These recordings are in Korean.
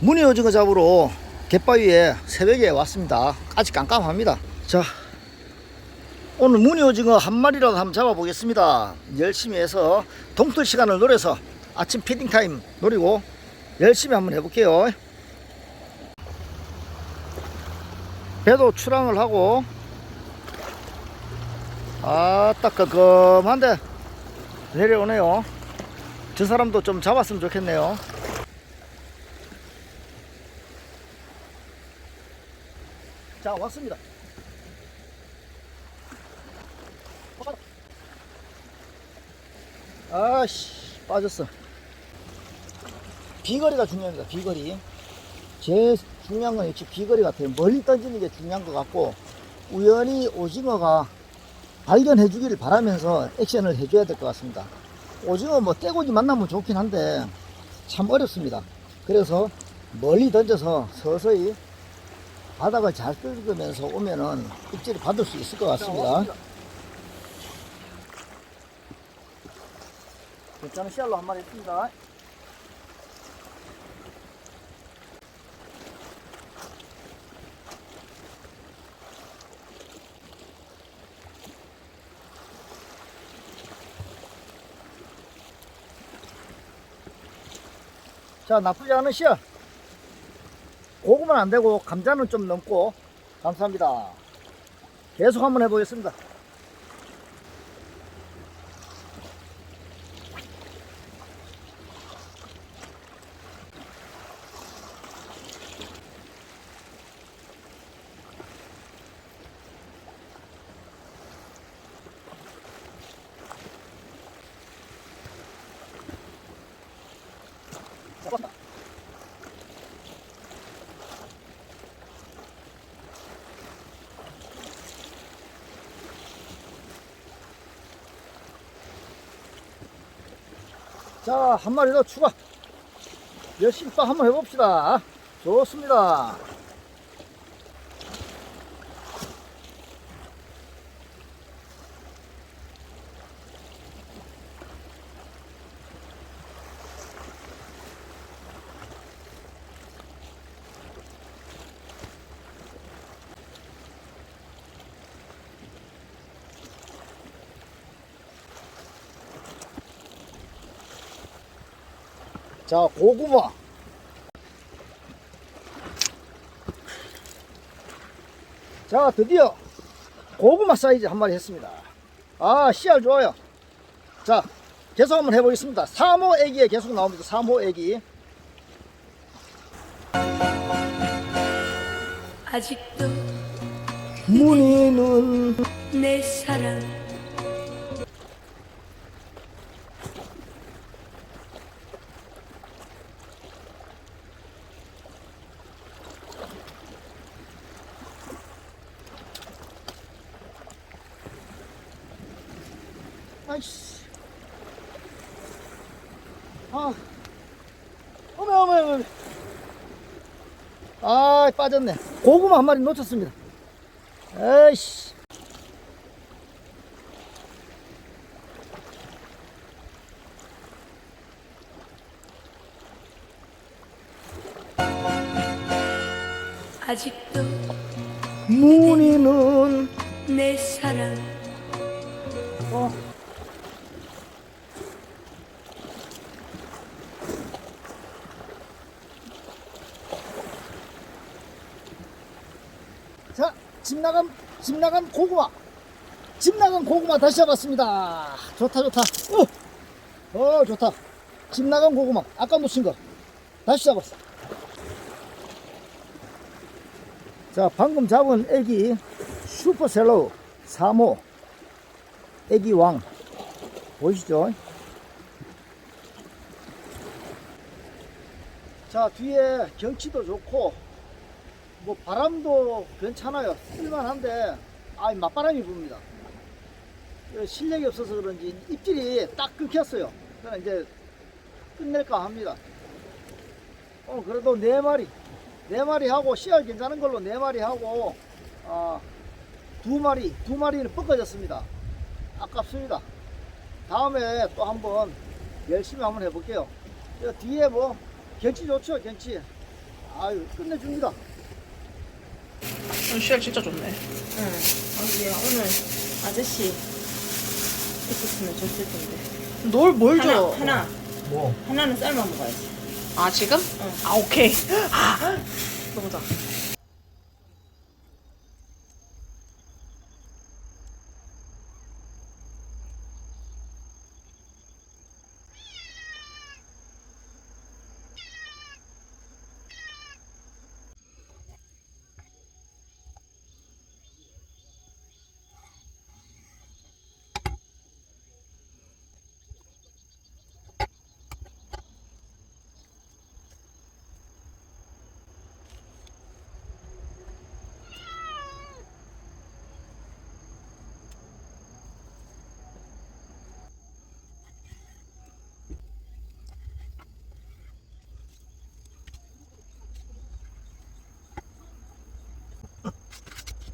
무늬 오징어 잡으러 갯바위에 새벽에 왔습니다. 아직 깜깜합니다. 자, 오늘 무늬 오징어 한 마리라도 한번 잡아보겠습니다. 열심히 해서 동틀 시간을 노려서 아침 피딩 타임 노리고 열심히 한번 해볼게요. 배도 출항을 하고 아딱 깜깜한데 내려오네요. 저 사람도 좀 잡았으면 좋겠네요. 자 왔습니다. 아씨 빠졌어. 비거리가 중요합니다. 비거리. 제일 중요한 건 역시 비거리 같아요. 멀리 던지는 게 중요한 것 같고 우연히 오징어가 발견해 주기를 바라면서 액션을 해줘야 될 것 같습니다. 오징어 뭐 떼고지 만나면 좋긴 한데 참 어렵습니다. 그래서 멀리 던져서 서서히 바닥을 잘 긁으면서 오면은 입질을 받을 수 있을 것 같습니다. 괜찮은 씨알로 한 마리 있습니다. 자, 나쁘지 않은 씨알. 고구마는 안 되고 감자는 좀 넘고 감사합니다. 계속 한번 해보겠습니다. 자, 한 마리 더 추가. 열심히 또 한번 해봅시다. 좋습니다. 자, 고구마. 자, 드디어 고구마 사이즈 한 마리 했습니다. 아, 씨알 좋아요. 자, 계속 한번 해보겠습니다. 3호 애기에 계속 나옵니다. 3호 애기. 아직도 무늬는 내 사랑 아이씨. 아. 어메, 어메, 어메. 아, 빠졌네. 고구마 한 마리 놓쳤습니다. 에이씨. 아직도 무늬는, 내 사랑 어. 자, 집 나간, 집 나간 고구마. 집 나간 고구마 다시 잡았습니다. 좋다, 좋다. 어, 어 좋다. 집 나간 고구마. 아까 못친 거. 다시 잡았어. 자, 방금 잡은 애기 슈퍼셀로 3호. 애기 왕. 보이시죠? 자, 뒤에 경치도 좋고, 뭐 바람도 괜찮아요. 쓸만한데, 아, 맞바람이 붑니다. 그 실력이 없어서 그런지 입질이 딱 끊겼어요. 그래서 이제 끝낼까 합니다. 어, 그래도 네 마리, 네 마리 하고 씨알 괜찮은 걸로 네 마리 하고, 어, 두 마리, 두 마리는 뻗어졌습니다. 아깝습니다. 다음에 또 한번 열심히 한번 해볼게요. 저 뒤에 뭐 경치 좋죠, 경치. 아유 끝내줍니다. 오늘 시력 진짜 좋네. 응. 어디야 오늘 아저씨 있었으면 줬을 텐데. 널 뭘 하나 줘? 하나 뭐? 하나는 삶아 먹어야지. 아 지금? 응. 아 오케이. 아, 먹자. 아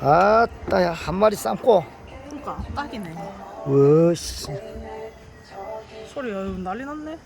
따야 한 마리 삶고. 그러니까 딱이네. 으씨. 소리 야, 난리 났네.